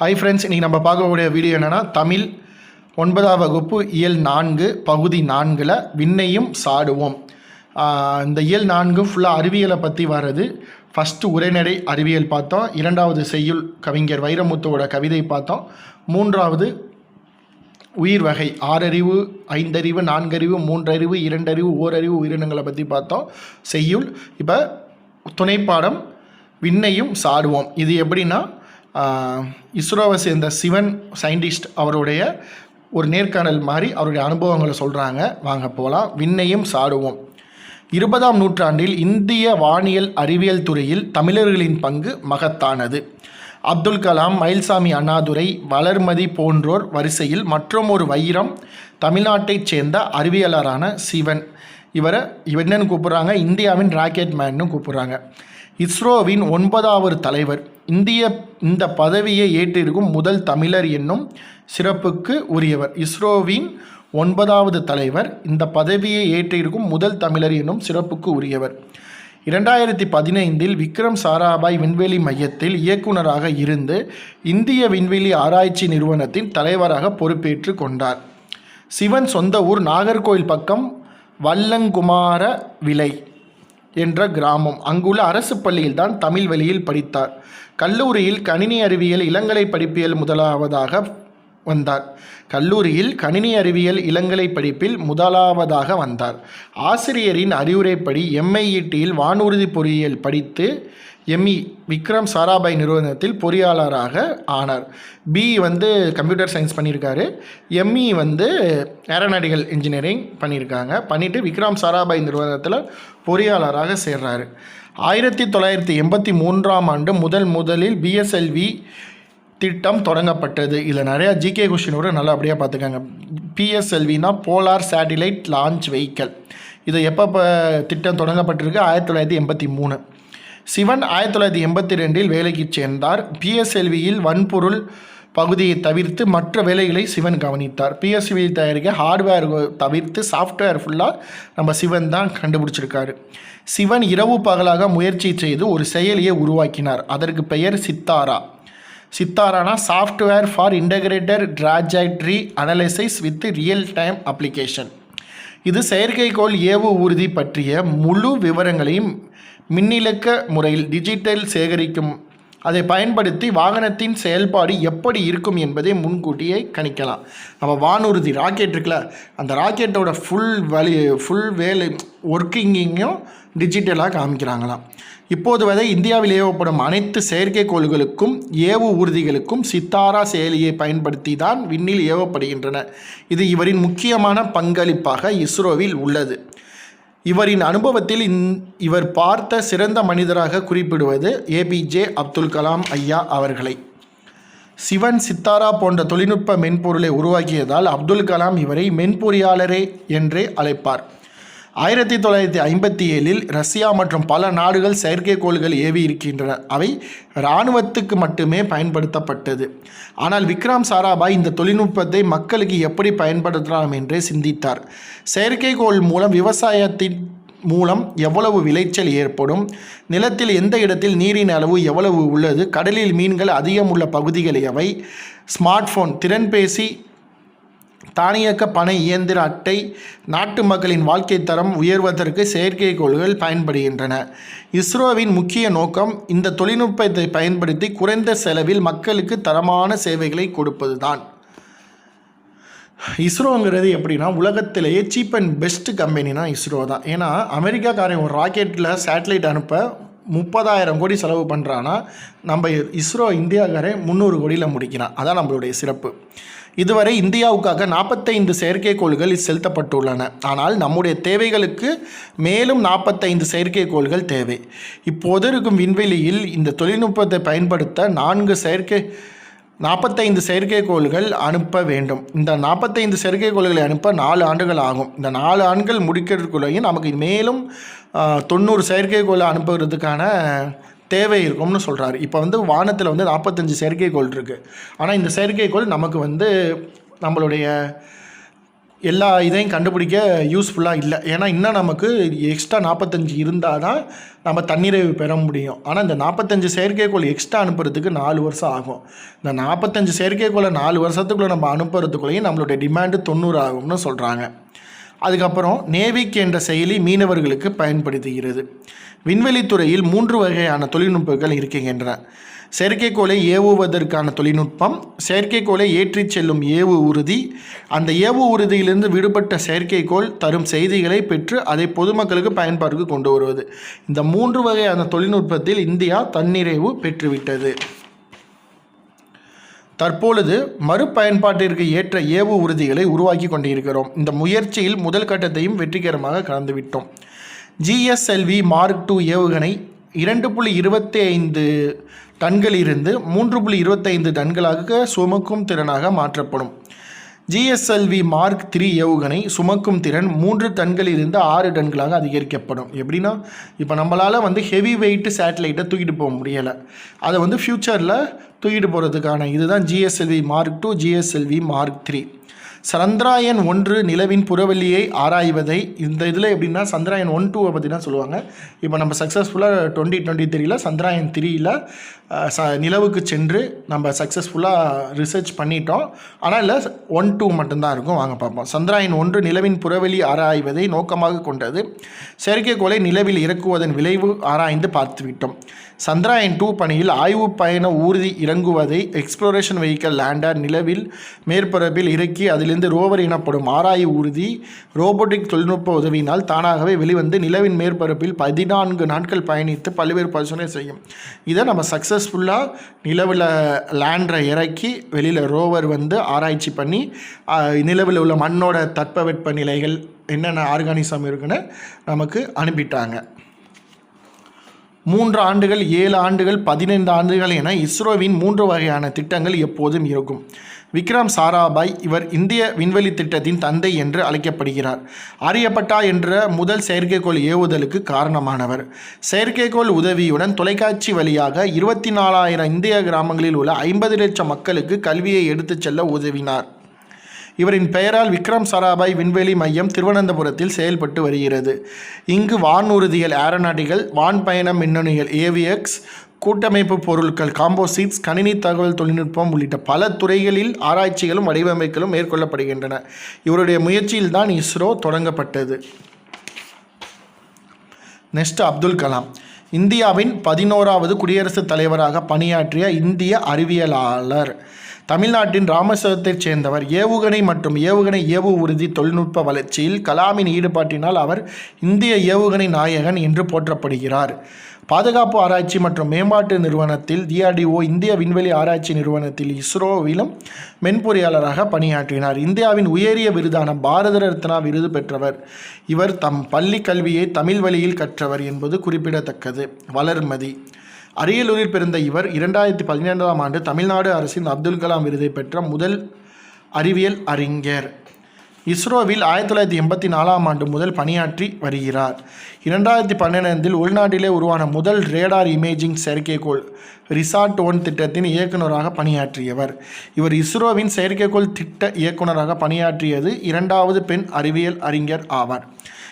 Hi friends இன்றைக்கி நம்ம பார்க்கக்கூடிய வீடியோ என்னென்னா தமிழ் ஒன்பதாம் வகுப்பு இயல் நான்கு பகுதி நான்கில் விண்ணையும் சாடுவோம். இந்த இயல் நான்கு ஃபுல்லாக அறிவியலை பற்றி வர்றது. ஃபஸ்ட்டு உரைநடை அறிவியல் பார்த்தோம். இரண்டாவது செய்யுள் கவிஞர் வைரமுத்துவோட கவிதை பார்த்தோம். மூன்றாவது உயிர் வகை ஆறறிவு ஐந்தறிவு நான்கறிவு மூன்றறிவு இரண்டறிவு ஓரறிவு உயிரினங்களை பற்றி பார்த்தோம். செய்யுள் இப்போ துணைப்பாடம் விண்ணையும் சாடுவோம். இது எப்படின்னா இஸ்ரோவை சேர்ந்த சிவன் சயின்டிஸ்ட் அவருடைய ஒரு நேர்காணல் மாதிரி அவருடைய அனுபவங்களை சொல்கிறாங்க வாங்க போகலாம் விண்ணையும் சாடுவோம். இருபதாம் நூற்றாண்டில் இந்திய வானியல் அறிவியல் துறையில் தமிழர்களின் பங்கு மகத்தானது. அப்துல் கலாம் மயில்சாமி அண்ணாதுரை வளர்மதி போன்றோர் வரிசையில் மற்றும் ஒரு வைரம் தமிழ்நாட்டைச் சேர்ந்த அறிவியலரான சிவன். இவரை இவர் என்னன்னு கூப்பிட்றாங்க? இந்தியாவின் ராக்கெட் மேன்னு கூப்பிட்றாங்க. இஸ்ரோவின் ஒன்பதாவது தலைவர். இந்திய இந்த பதவியை ஏற்றிருக்கும் முதல் தமிழர் என்னும் சிறப்புக்கு உரியவர். இஸ்ரோவின் ஒன்பதாவது தலைவர். இந்த பதவியை ஏற்றிருக்கும் முதல் தமிழர் என்னும் சிறப்புக்கு உரியவர். இரண்டாயிரத்தி பதினைந்தில் விக்ரம் சாராபாய் விண்வெளி மையத்தில் இயக்குனராக இருந்து இந்திய விண்வெளி ஆராய்ச்சி நிறுவனத்தின் தலைவராக பொறுப்பேற்று கொண்டார். சிவன் சொந்த ஊர் நாகர்கோயில் பக்கம் வல்லங்குமார விலை. என்ற கிராமம். அங்குள்ள அரசு பள்ளியில் தான் தமிழ் வழியில் படித்தார். கல்லூரியில் கணினி அறிவியல் இளங்கலை படிப்பியல் முதலாவதாக வந்தார். கல்லூரியில் கணினி அறிவியல் இளங்கலை படிப்பில் முதலாவதாக வந்தார். ஆசிரியரின் அறிவுரைப்படி எம்ஐஇடியில் வானூர்தி பொறியியல் படித்து எம்இ விக்ரம் சாராபாய் நிறுவனத்தில் பொறியாளராக ஆனார். பி வந்து கம்ப்யூட்டர் சயின்ஸ் பண்ணியிருக்காரு. எம்இ வந்து ஏரோநாட்டிக்கல் இன்ஜினியரிங் பண்ணியிருக்காங்க. பண்ணிவிட்டு விக்ரம் சாராபாய் நிறுவனத்தில் பொறியாளராக சேர்றாரு. ஆயிரத்தி தொள்ளாயிரத்தி எண்பத்தி மூன்றாம் ஆண்டு முதல் முதலில் பிஎஸ்எல்வி திட்டம் தொடங்கப்பட்டது. இதில் நிறையா ஜிகே கொஷினோட நல்லா அப்படியே பார்த்துக்கோங்க. பிஎஸ்எல்வினா போலார் சேட்டிலைட் லான்ச் வெஹிக்கல் இது எப்போ இப்போ திட்டம் தொடங்கப்பட்டிருக்கு? ஆயிரத்தி தொள்ளாயிரத்தி எண்பத்தி மூணு. சிவன் ஆயிரத்தி தொள்ளாயிரத்தி எண்பத்தி ரெண்டில் வேலைக்கு சேர்ந்தார். பிஎஸ்எல்வியில் வன்பொருள் பகுதியை தவிர்த்து மற்ற வேலைகளை சிவன் கவனித்தார். பிஎஸ்எல்வி தயாரிக்க ஹார்ட்வேர் தவிர்த்து சாஃப்ட்வேர் ஃபுல்லாக நம்ம சிவன் தான் கண்டுபிடிச்சிருக்காரு. சிவன் இரவு பகலாக முயற்சி செய்து ஒரு செயலியை உருவாக்கினார். அதற்கு பெயர் Sitara. சித்தாரானா software for integrator trajectory analysis with real time application இது செயற்கைக்கோள் ஏவு ஊர்தி பற்றிய முழு விவரங்களையும் மின்னிலக்க முறையில் டிஜிட்டல் சேகரிக்கும். அதை பயன்படுத்தி வாகனத்தின் செயல்பாடு எப்படி இருக்கும் என்பதை முன்கூட்டியே கணிக்கலாம். நம்ம வானூர்தி ராக்கெட் இருக்குல்ல அந்த ராக்கெட்டோட ஃபுல் வழி ஃபுல் வேலை ஒர்க்கிங்கையும் டிஜிட்டலாக காமிக்கிறாங்களாம். இப்போது வரை இந்தியாவில் ஏவப்படும் அனைத்து செயற்கைக்கோள்களுக்கும் ஏவு ஊர்திகளுக்கும் சித்தாரா செயலியை பயன்படுத்தி தான் விண்ணில் ஏவப்படுகின்றன. இது இவரின் முக்கியமான பங்களிப்பாக இஸ்ரோவில் உள்ளது. இவரின் அனுபவத்தில் இந் இவர் பார்த்த சிறந்த மனிதராக குறிப்பிடுவது ஏபிஜே அப்துல் கலாம் ஐயா அவர்களை. சிவன் சித்தாரா போன்ற தொழில்நுட்ப மென்பொருளை உருவாக்கியதால் அப்துல் கலாம் இவரை மென்பொறியாளரே என்றே அழைப்பார். ஆயிரத்தி தொள்ளாயிரத்தி ஐம்பத்தி ஏழில் ரஷ்யா மற்றும் பல நாடுகள் செயற்கைக்கோள்கள் ஏவி இருக்கின்றன. அவை இராணுவத்துக்கு மட்டுமே பயன்படுத்தப்பட்டது. ஆனால் விக்ரம் சாராபாய் இந்த தொழில்நுட்பத்தை மக்களுக்கு எப்படி பயன்படுத்தலாம் என்றே சிந்தித்தார். செயற்கைக்கோள் மூலம் விவசாயத்தின் மூலம் எவ்வளவு விளைச்சல் ஏற்படும் நிலத்தில் எந்த இடத்தில் நீரின் அளவு எவ்வளவு உள்ளது கடலில் மீன்கள் அதிகம் உள்ள பகுதிகள் எவை ஸ்மார்ட் ஃபோன் திறன்பேசி தானியக்க பண இயந்திர அட்டை நாட்டு மக்களின் வாழ்க்கை தரம் உயர்வதற்கு செயற்கைக்கோள்கள் பயன்படுகின்றன. இஸ்ரோவின் முக்கிய நோக்கம் இந்த தொழில்நுட்பத்தை பயன்படுத்தி குறைந்த செலவில் மக்களுக்கு தரமான சேவைகளை கொடுப்பதுதான். இஸ்ரோங்கிறது எப்படின்னா உலகத்திலேயே சீப் அண்ட் பெஸ்ட் கம்பெனினா இஸ்ரோ தான். ஏன்னா அமெரிக்காக்காரன் ஒரு ராக்கெட்டில் சேட்டலைட் அனுப்ப முப்பதாயிரம் கோடி செலவு பண்ணுறான்னா நம்ம இஸ்ரோ இந்தியாக்காரன் முந்நூறு கோடியில் முடிக்கிறான். அதான் நம்மளுடைய சிறப்பு. இதுவரை இந்தியாவுக்காக நாற்பத்தைந்து செயற்கைக்கோள்கள் செலுத்தப்பட்டுள்ளன. ஆனால் நம்முடைய தேவைகளுக்கு மேலும் நாற்பத்தைந்து செயற்கைக்கோள்கள் தேவை. இப்போது இருக்கும் விண்வெளியில் இந்த தொழில்நுட்பத்தை பயன்படுத்த நான்கு செயற்கை நாற்பத்தைந்து செயற்கைக்கோள்கள் அனுப்ப வேண்டும். இந்த நாற்பத்தைந்து செயற்கைக்கோள்களை அனுப்ப நாலு ஆண்டுகள் ஆகும். இந்த நாலு ஆண்டுகள் முடிக்கிறதுக்குள்ளேயும் நமக்கு மேலும் தொண்ணூறு செயற்கைக்கோளை அனுப்புகிறதுக்கான தேவை இருக்கும்னு சொல்கிறாரு இப்போ வந்து வானத்தில் வந்து நாற்பத்தஞ்சு செயற்கைக்கோள் இருக்குது ஆனால் இந்த செயற்கைக்கோள் நமக்கு வந்து நம்மளுடைய எல்லா இதையும் கண்டுபிடிக்க யூஸ்ஃபுல்லாக இல்லை. ஏன்னா இன்னும் நமக்கு எக்ஸ்ட்ரா நாற்பத்தஞ்சு இருந்தால் தான் நம்ம தண்ணீரை பெற முடியும். ஆனால் இந்த நாற்பத்தஞ்சு செயற்கைக்கோள் எக்ஸ்ட்ரா அனுப்புறதுக்கு நாலு வருஷம் ஆகும். இந்த நாற்பத்தஞ்சு செயற்கைக்கோளை நாலு வருஷத்துக்குள்ளே நம்ம அனுப்புறதுக்குள்ளேயும் நம்மளுடைய டிமாண்டு தொண்ணூறு ஆகும்னு சொல்கிறாங்க அதுக்கப்புறம் நேவிக் என்ற செயலி மீனவர்களுக்கு பயன்படுத்துகிறது. விண்வெளித்துறையில் மூன்று வகையான தொழில்நுட்பங்கள் இருக்கின்றன. செயற்கைக்கோளை ஏவுவதற்கான தொழில்நுட்பம் செயற்கைக்கோளை ஏற்றிச் செல்லும் ஏவு உறுதி அந்த ஏவு உறுதியிலிருந்து விடுபட்ட செயற்கைக்கோள் தரும் செய்திகளை பெற்று அதை பொதுமக்களுக்கு பயன்பாட்டுக்கு கொண்டு வருவது. இந்த மூன்று வகையான தொழில்நுட்பத்தில் இந்தியா தன்னிறைவு பெற்றுவிட்டது. தற்பொழுது மறுபயன்பாட்டிற்கு ஏற்ற ஏவு உறுதிகளை உருவாக்கி கொண்டிருக்கிறோம். இந்த முயற்சியில் முதல் கட்டத்தையும் வெற்றிகரமாக கலந்துவிட்டோம் ஜிஎஸ்எல்வி மார்க் டூ ஏவுகணை இரண்டு புள்ளி இருபத்தி ஐந்து டன்களிலிருந்து மூன்று புள்ளி இருபத்தைந்து டன்களாக சுமக்கும் திறனாக மாற்றப்படும். ஜிஎஸ்எல்வி மார்க் த்ரீ ஏவுகணை சுமக்கும் திறன் மூன்று டன்களிலிருந்து ஆறு டன்களாக அதிகரிக்கப்படும். எப்படின்னா இப்போ நம்மளால் வந்து ஹெவி வெயிட்டு சேட்டலைட்டை தூக்கிட்டு போக முடியலை. அதை வந்து ஃப்யூச்சரில் தூக்கிட்டு போகிறதுக்கான இதுதான் GSLV mark two GSLV mark three Chandrayaan ஒன்று நிலவின் புறவெளியை ஆராய்வதை இந்த இதில் எப்படின்னா சந்திராயன் ஒன் டூவை பற்றி தான் சொல்லுவாங்க. இப்போ நம்ம சக்ஸஸ்ஃபுல்லாக டுவெண்ட்டி டுவெண்ட்டி த்ரீயில் சந்திராயன் த்ரீயில் ச நிலவுக்கு சென்று நம்ம சக்ஸஸ்ஃபுல்லாக ரிசர்ச் பண்ணிட்டோம். ஆனால் இல்லை ஒன் டூ மட்டும்தான் இருக்கும். வாங்க பார்ப்போம். சந்திராயன் ஒன்று நிலவின் புறவெளி ஆராய்வதை நோக்கமாக கொண்டது. செயற்கைக்கோளை நிலவில் இறக்குவதன் விளைவு ஆராய்ந்து பார்த்துவிட்டோம். சந்திராயன் டூ பணியில் ஆய்வு பயண ஊர்தி இறங்குவதை எக்ஸ்ப்ளோரேஷன் வெஹிக்கல் லேண்டர் நிலவில் மேற்பரப்பில் இறக்கி அதில் இருந்து ரோவர் எனப்படும் ஆராய்வு ஊர்தி ரோபோட்டிக் தொழில்நுட்ப உதவியினால் தானாகவே வெளிவந்து நிலவின் மேற்பரப்பில் பதினான்கு நாட்கள் பயணித்து பல்வேறு பரிசோதனை செய்யும். இதை நம்ம சக்ஸஸ்ஃபுல்லாக நிலவில் லேண்டரை இறக்கி வெளியில் ரோவர் வந்து ஆராய்ச்சி பண்ணி நிலவில் உள்ள மண்ணோட தட்பவெட்ப நிலைகள் என்னென்ன ஆர்கானிசம் இருக்குன்னு நமக்கு அனுப்பிட்டாங்க. மூன்று ஆண்டுகள் ஏழு ஆண்டுகள் பதினைந்து ஆண்டுகள் என இஸ்ரோவின் மூன்று வகையான திட்டங்கள் எப்போதும் இருக்கும். விக்ரம் சாராபாய் இவர் இந்திய விண்வெளி திட்டத்தின் தந்தை என்று அழைக்கப்படுகிறார். ஆரியப்பட்டா என்ற முதல் செயற்கைக்கோள் ஏவுதலுக்கு காரணமானவர். செயற்கைக்கோள் உதவியுடன் தொலைக்காட்சி வழியாக இருபத்தி நாலாயிரம் இந்திய கிராமங்களில் உள்ள ஐம்பது லட்சம் மக்களுக்கு கல்வியை எடுத்துச் செல்ல உதவினார். இவரின் பெயரால் விக்ரம் சாராபாய் விண்வெளி மையம் திருவனந்தபுரத்தில் செயல்பட்டு வருகிறது. இங்கு வானூர்திகள் ஏரோநாட்டிகள் வான்பயணம் மின்னணுகள் ஏவிஎக்ஸ் கூட்டமைப்பு பொருட்கள் காம்போசிட்ஸ் கணினி தகவல் தொழில்நுட்பம் உள்ளிட்ட பல துறைகளில் ஆராய்ச்சிகளும் வடிவமைப்புகளும் மேற்கொள்ளப்படுகின்றன. இவருடைய முயற்சியில்தான் இஸ்ரோ தொடங்கப்பட்டது. நெக்ஸ்ட் அப்துல் கலாம். இந்தியாவின் பதினோராவது குடியரசுத் தலைவராக பணியாற்றிய இந்திய அறிவியலாளர். தமிழ்நாட்டின் ராமேஸ்வரத்தைச் சேர்ந்தவர் ஏவுகணை மற்றும் ஏவுகணை ஏவு உறுதி தொழில்நுட்ப வளர்ச்சியில் கலாமின் ஈடுபாட்டினால் அவர் இந்திய ஏவுகணை நாயகன் என்று போற்றப்படுகிறார். பாதுகாப்பு ஆராய்ச்சி மற்றும் மேம்பாட்டு நிறுவனத்தில் டிஆர்டிஓ இந்திய விண்வெளி ஆராய்ச்சி நிறுவனத்தில் இஸ்ரோவிலும் மென்பொறியாளராக பணியாற்றினார். இந்தியாவின் உயரிய விருதான பாரத ரத்னா விருது பெற்றவர். இவர் தம் பள்ளி கல்வியை தமிழ் வழியில் கற்றவர் என்பது குறிப்பிடத்தக்கது. வளர்மதி. அரியலூரில் பிறந்த இவர் இரண்டாயிரத்தி பதினேழாம் ஆண்டு தமிழ்நாடு அரசின் அப்துல் கலாம் விருதை பெற்ற முதல் அறிவியல் அறிஞர். இஸ்ரோவில் ஆயிரத்தி தொள்ளாயிரத்தி எண்பத்தி நாலாம் ஆண்டு முதல் பணியாற்றி வருகிறார். இரண்டாயிரத்தி பன்னிரெண்டில் உள்நாட்டிலே உருவான முதல் ரேடார் இமேஜிங் செயற்கைக்கோள் ரிசார்ட் ஒன் திட்டத்தின் இயக்குநராக பணியாற்றியவர். இவர் இஸ்ரோவின் செயற்கைக்கோள் திட்ட இயக்குநராக பணியாற்றியது இரண்டாவது பெண் அறிவியல் அறிஞர் ஆவார்.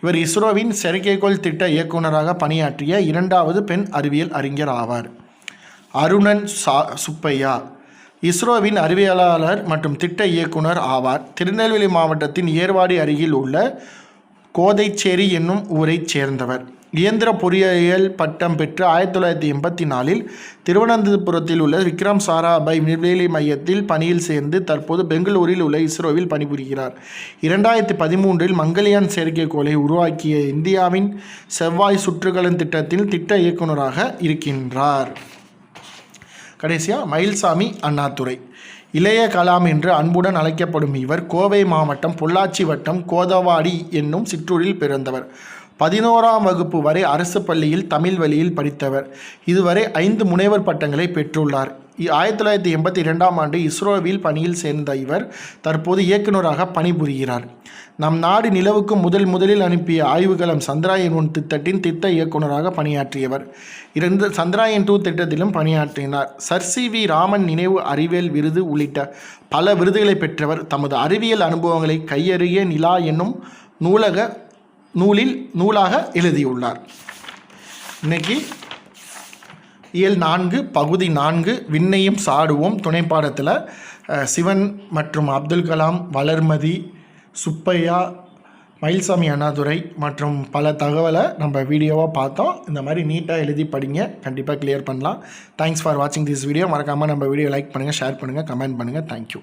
இவர் இஸ்ரோவின் செயற்கைக்கோள் திட்ட இயக்குநராக பணியாற்றிய இரண்டாவது பெண் அறிவியல் அறிஞர் ஆவார். அருணன் சா சுப்பையா. இஸ்ரோவின் அறிவியலாளர் மற்றும் திட்ட இயக்குனர் ஆவார். திருநெல்வேலி மாவட்டத்தின் ஏர்வாடி அருகில் உள்ள கோதைச்சேரி என்னும் ஊரைச் சேர்ந்தவர். இயந்திர பொறியியல் பட்டம் பெற்று ஆயிரத்தி தொள்ளாயிரத்தி எண்பத்தி நாலில் திருவனந்தபுரத்தில் உள்ள விக்ரம் சாராபாய் விண்வெளி மையத்தில் பணியில் சேர்ந்து தற்போது பெங்களூரில் உள்ள இஸ்ரோவில் பணிபுரிகிறார். இரண்டாயிரத்தி பதிமூன்றில் மங்கள்யான் செயற்கைக்கோளை உருவாக்கிய இந்தியாவின் செவ்வாய் சுற்றுகலன் திட்டத்தில் திட்ட இயக்குநராக இருக்கின்றார். கடைசியாக மயில்சாமி அண்ணாதுரை. இளைய கலாம் என்று அன்புடன் அழைக்கப்படும் இவர் கோவை மாவட்டம் பொள்ளாச்சி வட்டம் கோதவாடி என்னும் சிற்றூரில் பிறந்தவர். பதினோராம் வகுப்பு வரை அரசு பள்ளியில் தமிழ் வழியில் படித்தவர். இதுவரை ஐந்து முனைவர் பட்டங்களை பெற்றுள்ளார். ஆயிரத்தி தொள்ளாயிரத்தி எண்பத்தி இரண்டாம் ஆண்டு இஸ்ரோவில் பணியில் சேர்ந்த இவர் தற்போது இயக்குநராக பணிபுரிகிறார். நம் நாடு நிலவுக்கு முதல் முதலில் அனுப்பிய ஆய்வுகளம் சந்திராயன் ஒன் திட்டத்தின் திட்ட இயக்குநராக பணியாற்றியவர். இரண்டு சந்திராயன் டூ திட்டத்திலும் பணியாற்றினார். சர் சி வி ராமன் நினைவு அறிவியல் விருது உள்ளிட்ட பல விருதுகளை பெற்றவர். தமது அறிவியல் அனுபவங்களை கையறிய நிலா என்னும் நூலக நூலில் நூலாக எழுதியுள்ளார். இன்னைக்கு இயல் நான்கு பகுதி நான்கு விண்ணையும் சாடுவோம். துணைப்பாடத்தில் சிவன் மற்றும் அப்துல் கலாம் வளர்மதி சுப்பையா மயில்சாமி அண்ணாதுரை மற்றும் பல தகவலை நம்ம வீடியோவாக பார்த்தோம். இந்த மாதிரி நீட்டாக எழுதி படிங்க. கண்டிப்பாக கிளியர் பண்ணலாம். தேங்க்ஸ் ஃபார் வாட்சிங் திஸ் வீடியோ மறக்காமல் நம்ம வீடியோ லைக் பண்ணுங்கள் ஷேர் பண்ணுங்கள் கமெண்ட் பண்ணுங்கள் தேங்க்யூ